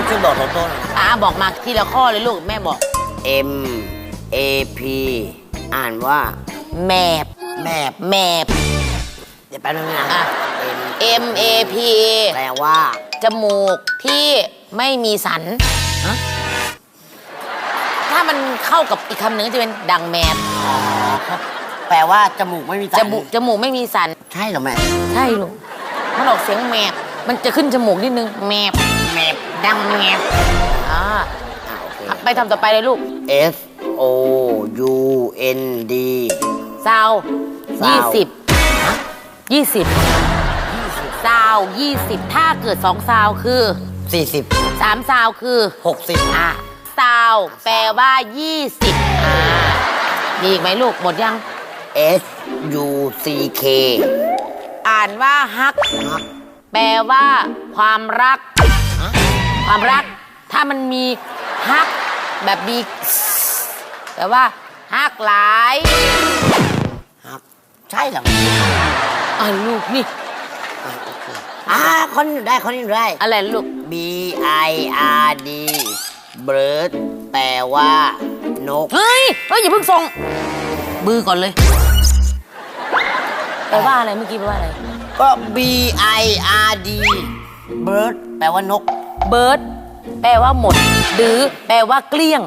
ต้องช่วยบอกโตโต้หน่อยอ่าบอกมาทีละข้อเลยลูกแม่บอก M A P อ่านว่าแมบแมบแมบเดี๋ยวแป๊บนึงนะ อะ M M A P แปลว่า จมูกที่ไม่มีสัน ถ้ามันเข้ากับอีกคำหนึ่งก็จะเป็นดังแมบแปลว่าจมูกไม่มีจมูกจมูกไม่มีสัน ใช่เหรอแม่ ใช่ลูก มันออกเสียงแมบ มันจะขึ้นจมูกนิดนึง แมบ แมบ ดังแมบอ่าอ่าโอเคไปทำต่อไปเลยลูก S O U N D ซาวซาว ยี่สิบยี่สิบซาวยี่สิบถ้าเกิดสองซาวคือ40สามซาวคือ60อะซาวแปลว่ายี่สิบอ่ามีอีกไหมลูกหมดยัง S U C K อ่านว่าฮัก แปลว่า ความรัก ความรัก ถ้ามันมีฮักแบบมีแปลว่าฮักหลายครับใช่เหรออ่าลูกนี่อ่าคนนี้ได้คนนี้ได้ อะไรลูก B I R D bird แปลว่านก เฮ้ยเฮ้ยอย่าเพิ่งส่งบือก่อนเลยแปลว่าอะไรเมื่อกี้แปลว่าอะไร ก็ B I R D bird แปลว่านก เบิร์ดแปลว่าหมด ดื้อแปลว่าเกลี้ยง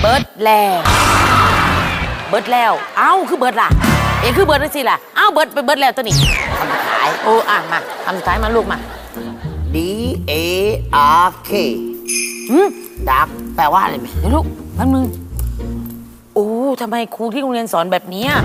เบิร์ดแล้วเบิร์ดแล้ว เอ้าคือเบิร์ดล่ะ เองคือเบิร์ดนั่นสิล่ะ เอ้าเบิร์ดเป็นเบิร์ดแล้วตัวนี้คำขายโอ้อะมาคำสุดท้ายมาลูกมา D A R K อืมดักแปลว่าอะไรไหมเดี๋ยวลูกแป๊บนึงโอ้ทำไมครูที่โรงเรียนสอนแบบเนี้ย